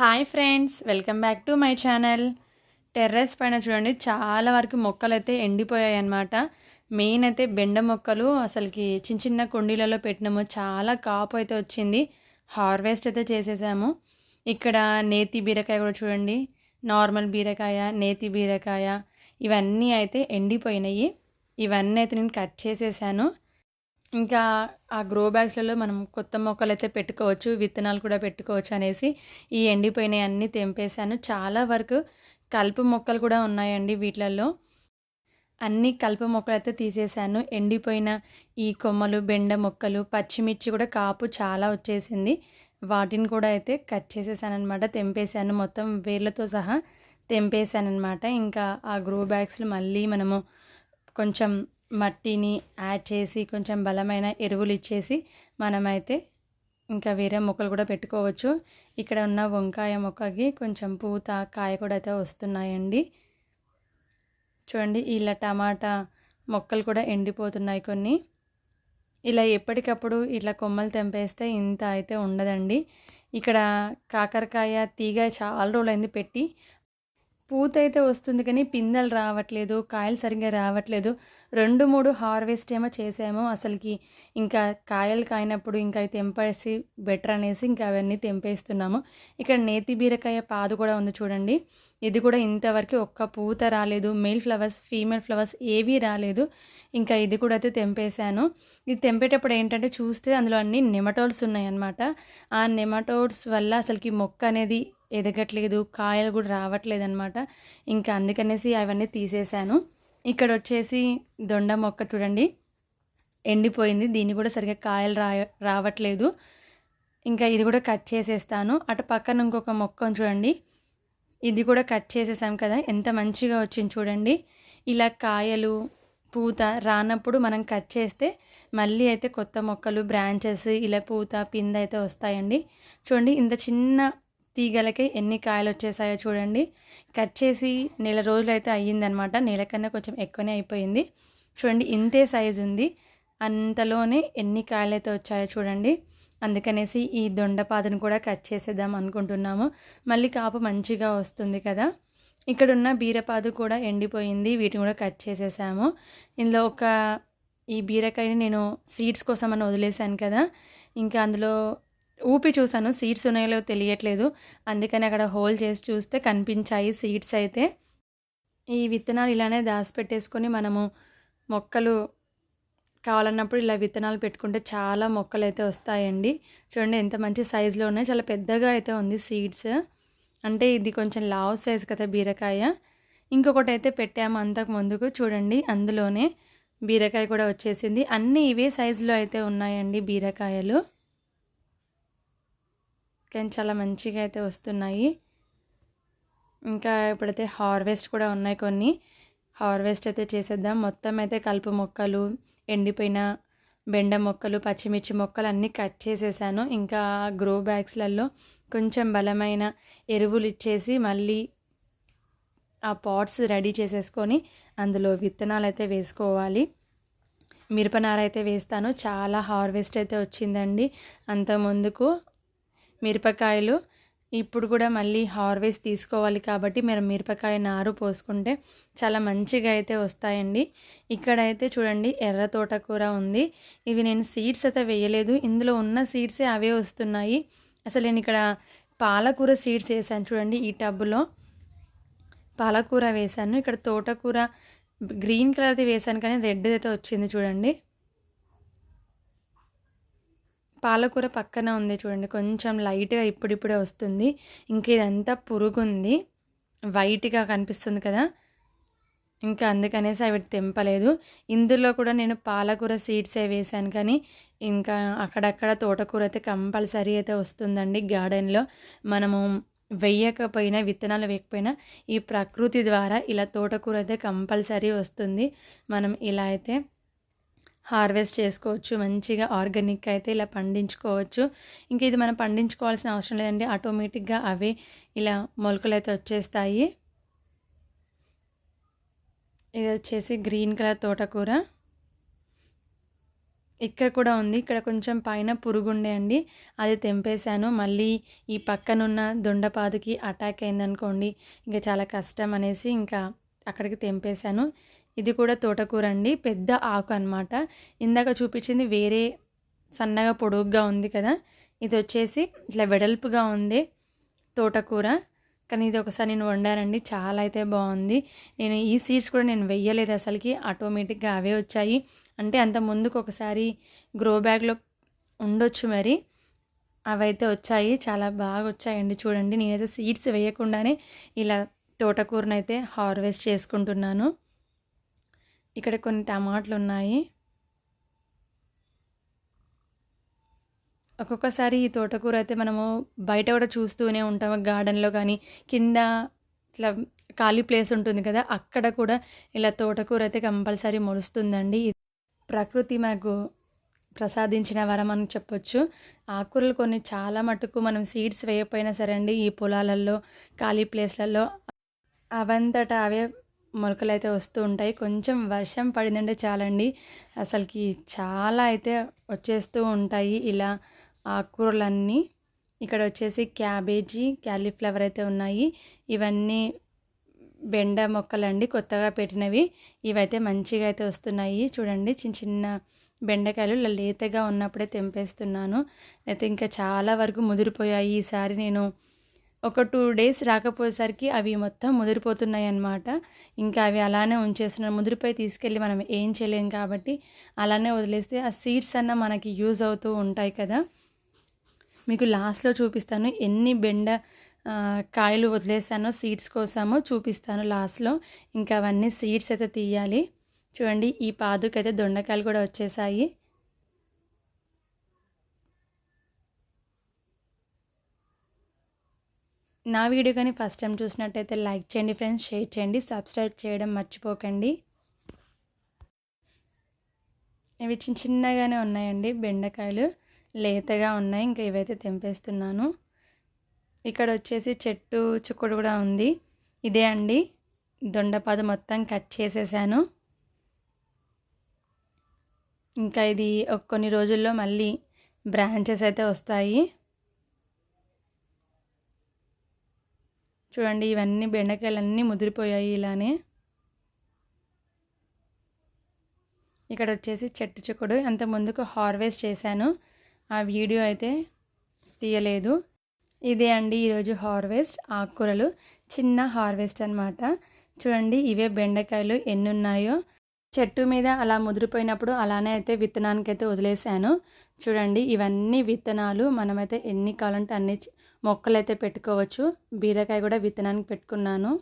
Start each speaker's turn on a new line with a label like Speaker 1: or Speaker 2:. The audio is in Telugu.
Speaker 1: Hi friends welcome back to my channel. Terrace పైన చూడండి చాలా వరకు మొక్కలు అయితే ఎండిపోయాయి అన్నమాట మెయిన్ అయితే బెండ మొక్కలు అసలుకి చిన్న చిన్న కుండీలలో పెట్టినాము. చాలా కాపు అయితే వచ్చింది. హార్వెస్ట్ అయితే చేసేసాము. ఇక్కడ నేతి బీరకాయ కూడా చూడండి. నార్మల్ బీరకాయ నేతి బీరకాయ ఇవన్నీ అయితే ఎండిపోయినాయి. ఇవన్నీ అయితే నేను కట్ చేసేసాను. ఇంకా ఆ గ్రో బ్యాగ్స్లలో మనం కొత్త మొక్కలు అయితే పెట్టుకోవచ్చు విత్తనాలు కూడా పెట్టుకోవచ్చు అనేసి ఈ ఎండిపోయినవి అన్నీ తెంపేశాను. చాలా వరకు కలుపు మొక్కలు కూడా ఉన్నాయండి వీటిలలో. అన్ని కలుపు మొక్కలు అయితే తీసేశాను. ఎండిపోయిన ఈ కొమ్మలు బెండ మొక్కలు పచ్చిమిర్చి కూడా కాపు చాలా వచ్చేసింది. వాటిని కూడా అయితే కట్ చేసేసాను అనమాట తెంపేశాను. మొత్తం వేర్లతో సహా తెంపేశాను అనమాట ఇంకా ఆ గ్రో బ్యాగ్స్లో మళ్ళీ మనము కొంచెం మట్టిని యాడ్ చేసి కొంచెం బలమైన ఎరువులు ఇచ్చేసి మనమైతే ఇంకా వేరే మొక్కలు కూడా పెట్టుకోవచ్చు. ఇక్కడ ఉన్న వంకాయ మొక్కకి కొంచెం పూత కాయ కూడా అయితే వస్తున్నాయండి. చూడండి ఇలా టమాటా మొక్కలు కూడా ఎండిపోతున్నాయి కొన్ని. ఇలా ఎప్పటికప్పుడు ఇట్లా కొమ్మలు తెంపేస్తే ఇంత అయితే ఉండదండి. ఇక్కడ కాకరకాయ తీగ చాలా రోజులైంది పెట్టి పూత అయితే వస్తుంది కానీ పిందెలు రావట్లేదు కాయలు సరిగ్గా రావట్లేదు. రెండు మూడు హార్వెస్ట్ ఏమో చేసాము. అసలుకి ఇంకా కాయలు కాయినప్పుడు ఇంకా అవి తెంపేసి బెటర్ అనేసి ఇంకా అవన్నీ తెంపేస్తున్నాము. ఇక్కడ నేతి బీరకాయ పాదు కూడా ఉంది చూడండి. ఇది కూడా ఇంతవరకు ఒక్క పూత రాలేదు. మేల్ ఫ్లవర్స్ ఫీమేల్ ఫ్లవర్స్ ఏవీ రాలేదు. ఇంకా ఇది కూడా అయితే తెంపేశాను. ఇది తెంపేటప్పుడు ఏంటంటే చూస్తే అందులో అన్ని నెమటోడ్స్ ఉన్నాయన్నమాట. ఆ నెమటోడ్స్ వల్ల అసలుకి మొక్క అనేది ఎదగట్లేదు కాయలు కూడా రావట్లేదు అనమాట ఇంకా అందుకనేసి అవన్నీ తీసేశాను. ఇక్కడ వచ్చేసి దొండ మొక్క చూడండి. ఎండిపోయింది. దీన్ని కూడా సరిగ్గా కాయలు రా రావట్లేదు. ఇంకా ఇది కూడా కట్ చేసేస్తాను. అటు పక్కన ఇంకొక మొక్క చూడండి. ఇది కూడా కట్ చేసేసాం కదా. ఎంత మంచిగా వచ్చింది చూడండి. ఇలా కాయలు పూత రానప్పుడు మనం కట్ చేస్తే మళ్ళీ అయితే కొత్త మొక్కలు బ్రాంచెస్ ఇలా పూత పింద అయితే వస్తాయండి. చూడండి ఇంత చిన్న తీగలకి ఎన్ని కాయలు వచ్చేసాయో చూడండి. కట్ చేసి నెల రోజులు అయితే అయ్యిందనమాట. నెల కన్నా కొంచెం ఎక్కువనే అయిపోయింది. చూడండి ఇంతే సైజు ఉంది. అంతలోనే ఎన్ని కాయలు అయితే వచ్చాయో చూడండి. అందుకనేసి ఈ దొండపాదను కూడా కట్ చేసేద్దాం అనుకుంటున్నాము. మళ్ళీ కాపు మంచిగా వస్తుంది కదా. ఇక్కడ ఉన్న బీరపాదు కూడా ఎండిపోయింది. వీటిని కూడా కట్ చేసేసాము. ఇందులో ఒక ఈ బీరకాయని నేను సీడ్స్ కోసం అని వదిలేశాను కదా. ఇంకా అందులో ఊపి చూశాను సీడ్స్ ఉన్నాయో తెలియట్లేదు. అందుకని అక్కడ హోల్ చేసి చూస్తే కనిపించాయి సీడ్స్ అయితే. ఈ విత్తనాలు ఇలానే దాచిపెట్టేసుకొని మనము మొక్కలు కావాలన్నప్పుడు ఇలా విత్తనాలు పెట్టుకుంటే చాలా మొక్కలు అయితే వస్తాయండి. చూడండి ఎంత మంచి సైజులో ఉన్నాయి. చాలా పెద్దగా అయితే ఉంది సీడ్స్. అంటే ఇది కొంచెం లావ్ సైజ్ కదా బీరకాయ. ఇంకొకటి అయితే పెట్టాము అంతకు ముందుకు. చూడండి అందులోనే బీరకాయ కూడా వచ్చేసింది. అన్నీ ఇవే సైజులో అయితే ఉన్నాయండి బీరకాయలు. కానీ చాలా మంచిగా అయితే వస్తున్నాయి. ఇంకా ఇప్పుడైతే హార్వెస్ట్ కూడా ఉన్నాయి కొన్ని. హార్వెస్ట్ అయితే చేసేద్దాం. మొత్తం అయితే కలుపు మొక్కలు ఎండిపోయిన బెండ మొక్కలు పచ్చిమిర్చి మొక్కలు అన్నీ కట్ చేసేసాను. ఇంకా గ్రో బ్యాగ్స్లలో కొంచెం బలమైన ఎరువులు ఇచ్చేసి మళ్ళీ ఆ పాట్స్ రెడీ చేసేసుకొని అందులో విత్తనాలు అయితే వేసుకోవాలి. మిరపనార అయితే వేస్తాను. చాలా హార్వెస్ట్ అయితే వచ్చిందండి అంత ముందుకు మిరపకాయలు. ఇప్పుడు కూడా మళ్ళీ హార్వెస్ట్ తీసుకోవాలి కాబట్టి మీరు మిరపకాయ నారు పోసుకుంటే చాలా మంచిగా అయితే వస్తాయండి. ఇక్కడైతే చూడండి ఎర్ర తోటకూర ఉంది. ఇవి నేను సీడ్స్ అయితే వేయలేదు. ఇందులో ఉన్న సీడ్సే అవే వస్తున్నాయి. అసలు నేను ఇక్కడ పాలకూర సీడ్స్ వేసాను చూడండి ఈ టబ్బులో పాలకూర వేసాను. ఇక్కడ తోటకూర గ్రీన్ కలర్ది వేసాను కానీ రెడ్ అయితే వచ్చింది చూడండి. పాలకూర పక్కన ఉంది చూడండి కొంచెం లైట్గా ఇప్పుడిప్పుడే వస్తుంది. ఇంకా ఇదంతా పురుగుంది. వైట్గా కనిపిస్తుంది కదా. ఇంకా అందుకనేసి అవి తెంపలేదు. ఇందులో కూడా నేను పాలకూర సీడ్సే వేసాను కానీ ఇంకా అక్కడక్కడ తోటకూర అయితే కంపల్సరీ అయితే వస్తుందండి గార్డెన్లో. మనము వెయ్యకపోయినా విత్తనాలు వేయకపోయినా ఈ ప్రకృతి ద్వారా ఇలా తోటకూర అయితే కంపల్సరీ వస్తుంది. మనం ఇలా అయితే హార్వెస్ట్ చేసుకోవచ్చు మంచిగా ఆర్గానిక్ అయితే ఇలా పండించుకోవచ్చు. ఇంకా ఇది మనం పండించుకోవాల్సిన అవసరం లేదండి. ఆటోమేటిక్గా అవే ఇలా మొలకలు అయితే వచ్చేస్తాయి. ఇది వచ్చేసి గ్రీన్ కలర్ తోటకూర. ఇక్కడ కూడా ఉంది. ఇక్కడ కొంచెం పైన పురుగుండే అండి. అది తెంపేశాను. మళ్ళీ ఈ పక్కనున్న దొండపాదుకి అటాక్ అయిందనుకోండి ఇంకా చాలా కష్టం అనేసి ఇంకా అక్కడికి తెంపేశాను. ఇది కూడా తోటకూర అండి. పెద్ద ఆకు అనమాట ఇందాక చూపించింది వేరే సన్నగా పొడుగ్గా ఉంది కదా. ఇది వచ్చేసి ఇట్లా వెడల్పుగా ఉంది తోటకూర. కానీ ఇది ఒకసారి నేను వండానండి. చాలా అయితే బాగుంది. నేను ఈ సీడ్స్ కూడా నేను వెయ్యలేదు అసలుకి. ఆటోమేటిక్గా అవే వచ్చాయి. అంటే అంత ముందుకు ఒకసారి గ్రో బ్యాగ్లో ఉండొచ్చు మరి. అవైతే వచ్చాయి. చాలా బాగా వచ్చాయండి చూడండి. నేనైతే సీడ్స్ వేయకుండానే ఇలా తోటకూరనైతే హార్వెస్ట్ చేసుకుంటున్నాను. ఇక్కడ కొన్ని టమాటలు ఉన్నాయి ఒక్కొక్కసారి ఈ తోటకూర అయితే మనము బయట కూడా చూస్తూనే ఉంటాము గార్డెన్లో కానీ కింద ఇట్లా ఖాళీ ప్లేస్ ఉంటుంది కదా అక్కడ కూడా ఇలా తోటకూర అయితే కంపల్సరీ మొలుస్తుందండి. ప్రకృతి మాకు ప్రసాదించిన వరం అని చెప్పొచ్చు. ఆకుకూరలు కొన్ని చాలా మటుకు మనం సీడ్స్ వేయకపోయినా సరే అండి ఈ పొలాలలో ఖాళీ ప్లేస్లలో అవంతటా అవే మొలకలు అయితే వస్తూ ఉంటాయి. కొంచెం వర్షం పడిందంటే చాలండి. అసలుకి చాలా అయితే వచ్చేస్తూ ఉంటాయి. ఇలా ఆకుకూరలన్నీ ఇక్కడ వచ్చేసి క్యాబేజీ క్యాలీఫ్లవర్ అయితే ఉన్నాయి. ఇవన్నీ బెండ మొక్కలండి కొత్తగా పెట్టినవి. ఇవైతే మంచిగా అయితే వస్తున్నాయి. చూడండి చిన్న చిన్న బెండకాయలు ఇలా లేతగా ఉన్నప్పుడే తెంపేస్తున్నాను. అయితే ఇంకా చాలా వరకు ముదిరిపోయాయి. ఈసారి నేను ఒక టూ డేస్ రాకపోయేసరికి అవి మొత్తం ముదిరిపోతున్నాయి అన్నమాట ఇంకా అవి అలానే ఉంచేస్తున్నాం ముదిరిపోయి తీసుకెళ్ళి మనం ఏం చేయలేం కాబట్టి అలానే వదిలేస్తే ఆ సీడ్స్ అన్న మనకి యూజ్ అవుతూ ఉంటాయి కదా. మీకు లాస్ట్లో చూపిస్తాను ఎన్ని బెండ కాయలు వదిలేసానో సీడ్స్ కోసము చూపిస్తాను లాస్ట్లో. ఇంకా అవన్నీ సీడ్స్ అయితే తీయాలి. చూడండి ఈ పాదుకైతే దొండకాయలు కూడా వచ్చేసాయి. నా వీడియో కానీ ఫస్ట్ టైం చూసినట్టయితే లైక్ చేయండి ఫ్రెండ్స్ షేర్ చేయండి సబ్స్క్రైబ్ చేయడం మర్చిపోకండి. ఇవి చిన్న చిన్నగానే ఉన్నాయండి బెండకాయలు లేతగా ఉన్నాయి ఇంకా ఇవైతే తెంపేస్తున్నాను. ఇక్కడ వచ్చేసి చెట్టు చుక్కడు కూడా ఉంది. ఇదే అండి దొండపాదు మొత్తం కట్ చేసేసాను. ఇంకా ఇది కొన్ని రోజుల్లో మళ్ళీ బ్రాంచెస్ అయితే వస్తాయి. చూడండి ఇవన్నీ బెండకాయలన్నీ ముదిరిపోయాయి ఇలానే. ఇక్కడ వచ్చేసి చెట్టు చుక్కడు. అంత ముందుకు హార్వెస్ట్ చేశాను. ఆ వీడియో అయితే తీయలేదు. ఇదే అండి ఈరోజు హార్వెస్ట్ ఆకుకూరలు. చిన్న హార్వెస్ట్ అనమాట చూడండి ఇవే బెండకాయలు ఎన్ని ఉన్నాయో చెట్టు మీద అలా ముదిరిపోయినప్పుడు అలానే అయితే విత్తనానికి అయితే వదిలేసాను చూడండి ఇవన్నీ విత్తనాలు మనమైతే ఎన్ని కావాలంటే అన్ని మొక్కలైతే పెట్టుకోవచ్చు. బీరకాయ కూడా విత్తనానికి పెట్టుకున్నాను.